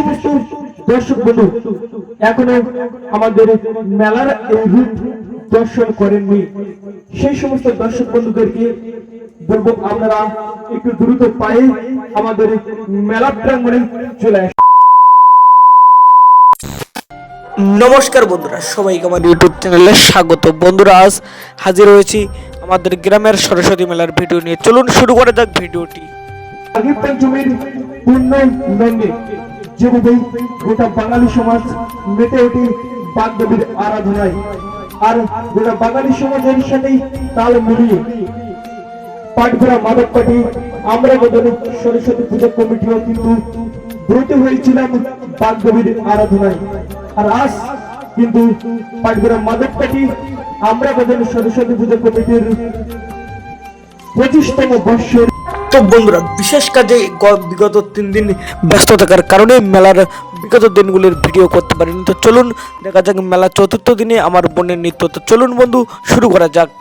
সমস্ত দর্শক বন্ধু এখনও আমাদের মেলার এই রূপ দর্শন করেননি। সেই সমস্ত দর্শক বন্ধুদেরকে বলব আপনারা একটু দ্রুত পায়ে আমাদের মেলা প্রাঙ্গণে চলে আসুন। নমস্কার বন্ধুরা সবাইকে আমার ইউটিউব চ্যানেলে স্বাগত। বন্ধুরা আজ হাজির হয়েছি আমাদের গ্রামের সরস্বতী মেলার ভিডিও নিয়ে। চলুন শুরু করে যাক ভিডিওটি। পঞ্চমীর পূর্ণ লগ্নে যেভাবে গোটা বাঙালি সমাজ মেতে ওঠে বাগদেবীর আরাধনায়। আর গোটা বাঙালি সমাজের সাথেই তাল মিলিয়ে পাটগ্রা মাদক পাটি আমরা বদল সরস্বতী পূজা কমিটিও কিন্তু ব্রত হয়েছিলাম বাগদেবীর আরাধনায়। আর আজ কিন্তু পাটগ্রা মাদক পাটি আমরা বদল সরস্বতী পূজা কমিটির পঁচিশতম বর্ষের তো বন্ধুরা, বিশেষ কাজে বিগত তিন দিন ব্যস্ত থাকার কারণে মেলার বিগত দিনগুলির ভিডিও করতে পারিনি। তো চলুন, দেখা যাক মেলা চতুর্থ দিনে আমার বোনের নৃত্য। তো চলুন বন্ধু, শুরু করা যাক।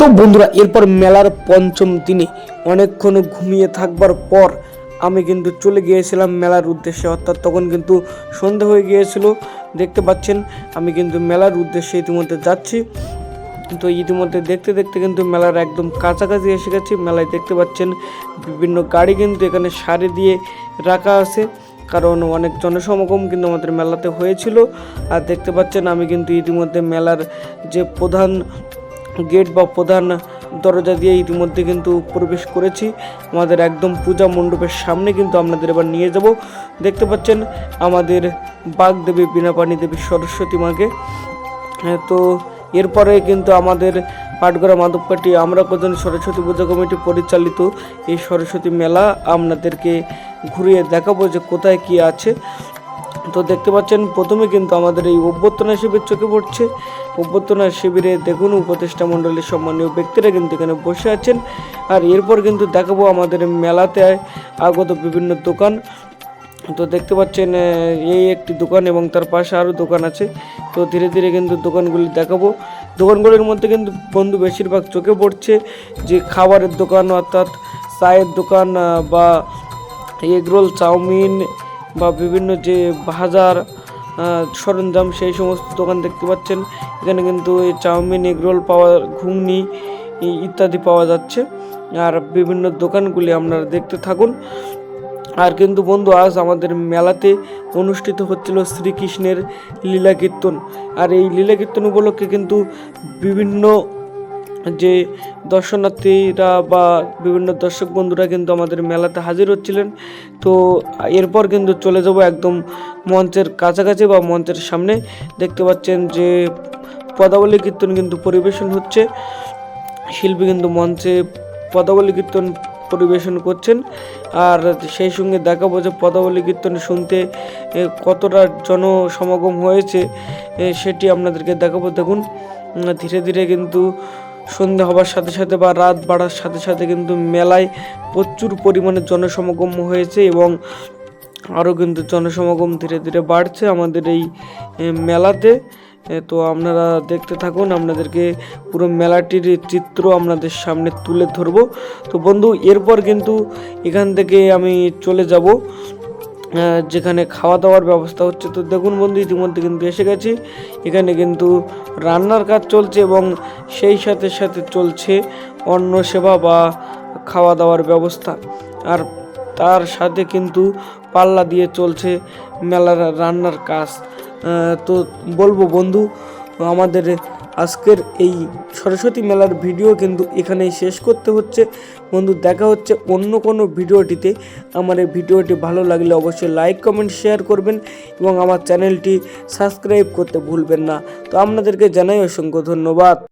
তো বন্ধুরা, এরপর মেলার পঞ্চম দিনে অনেকক্ষণ ঘুমিয়ে থাকবার পর আমি কিন্তু চলে গিয়েছিলাম মেলার উদ্দেশ্যে। অর্থাৎ তখন কিন্তু সন্ধে হয়ে গিয়েছিল, দেখতে পাচ্ছেন, আমি কিন্তু মেলার উদ্দেশ্যে ইতিমধ্যে যাচ্ছি। তো ইতিমধ্যে দেখতে দেখতে কিন্তু মেলার একদম কাছাকাছি এসে গেছি। মেলায় দেখতে পাচ্ছেন, বিভিন্ন গাড়ি কিন্তু এখানে সারি দিয়ে রাখা আছে। কারণ অনেক জনসমাগম কিন্তু আমাদের মেলাতে হয়েছিল। আর দেখতে পাচ্ছেন, আমি কিন্তু ইতিমধ্যে মেলার যে প্রধান গেট বা প্রধান দরজা দিয়ে ইতিমধ্যে কিন্তু প্রবেশ করেছি। আমাদের একদম পূজা মণ্ডপের সামনে কিন্তু আপনাদের এবার নিয়ে যাব। দেখতে পাচ্ছেন আমাদের বাগদেবী, বীণাপাণী দেবী, সরস্বতী মাকে। তো এরপরে কিন্তু আমাদের পাটগড়া মাধবপাটি, আমরা কজন সরস্বতী পূজা কমিটি পরিচালিত এই সরস্বতী মেলা আপনাদেরকে ঘুরিয়ে দেখাবো যে কোথায় কি আছে। তো দেখতে পাচ্ছেন, প্রথমে কিন্তু আমাদের এই অভ্যর্থনা হিসেবে চোখে পড়ছে। অভ্যর্থনা শিবিরে দেখুন উপদেষ্টা মণ্ডলীর সম্মানীয় ব্যক্তিরা কিন্তু এখানে বসে আছেন। আর এরপর কিন্তু দেখাবো আমাদের মেলাতে আগত বিভিন্ন দোকান। তো দেখতে পাচ্ছেন এই একটি দোকান এবং তার পাশে আরও দোকান আছে। তো ধীরে ধীরে কিন্তু দোকানগুলি দেখাবো। দোকানগুলির মধ্যে কিন্তু বন্ধু বেশিরভাগ চোখে পড়ছে যে খাবারের দোকান অর্থাৎ চায়ের দোকান বা এগরোল, চাউমিন বা বিভিন্ন যে বাজার সরঞ্জাম সেই সমস্ত দোকান দেখতে পাচ্ছেন। এখানে কিন্তু এই চাউমিন এগরোল পাওয়া, ঘুগনি ইত্যাদি পাওয়া যাচ্ছে। আর বিভিন্ন দোকানগুলি আপনারা দেখতে থাকুন। আর কিন্তু বন্ধু, আজ আমাদের মেলাতে অনুষ্ঠিত হচ্ছিল শ্রীকৃষ্ণের লীলা কীর্তন আর এই লীলা কীর্তন উপলক্ষে কিন্তু বিভিন্ন যে দর্শনার্থীরা বা বিভিন্ন দর্শক বন্ধুরা কিন্তু আমাদের মেলাতে হাজির হচ্ছিলেন। তো এরপর কিন্তু চলে যাব একদম মঞ্চের কাছাকাছি বা মঞ্চের সামনে। দেখতে পাচ্ছেন যে পদাবলী কীর্তন কিন্তু পরিবেশন হচ্ছে। শিল্পী কিন্তু মঞ্চে পদাবলী কীর্তন পরিবেশন করছেন। আর সেই সঙ্গে দেখাবো যে পদাবলী কীর্তন শুনতে কতটা জনসমাগম হয়েছে সেটি আপনাদেরকে দেখাবো। দেখুন ধীরে ধীরে কিন্তু সন্ধে হবার সাথে সাথে বা রাত বাড়ার সাথে সাথে কিন্তু মেলায় প্রচুর পরিমাণে জনসমাগম হয়েছে এবং আরও কিন্তু জনসমাগম ধীরে ধীরে বাড়ছে আমাদের এই মেলাতে। তো আপনারা দেখতে থাকুন, আপনাদেরকে পুরো মেলাটির চিত্র আপনাদের সামনে তুলে ধরবো। তো বন্ধু, এরপর কিন্তু এখান থেকে আমি চলে যাব। যেখানে খাওয়া দাওয়ার ব্যবস্থা হচ্ছে, তো দেখুন বন্ধু, ইতিমধ্যে কিন্তু এসে গেছি। এখানে কিন্তু রান্নার কাজ চলছে এবং সেই সাথে সাথে চলছে অন্ন সেবা বা খাওয়া দাওয়ার ব্যবস্থা। আর তার সাথে কিন্তু পাল্লা দিয়ে চলছে মেলার রান্নার কাজ। তো বলব বন্ধু, আমাদের আজকের এই সরস্বতী মেলার ভিডিও কিন্তু এখানেই শেষ করতে হচ্ছে। বন্ধু, দেখা হচ্ছে অন্য কোনো ভিডিওটিতে। আমার এই ভিডিওটি ভালো লাগলে অবশ্যই লাইক, কমেন্ট, শেয়ার করবেন এবং আমার চ্যানেলটি সাবস্ক্রাইব করতে ভুলবেন না। তো আপনাদেরকে জানাই অসংখ্য ধন্যবাদ।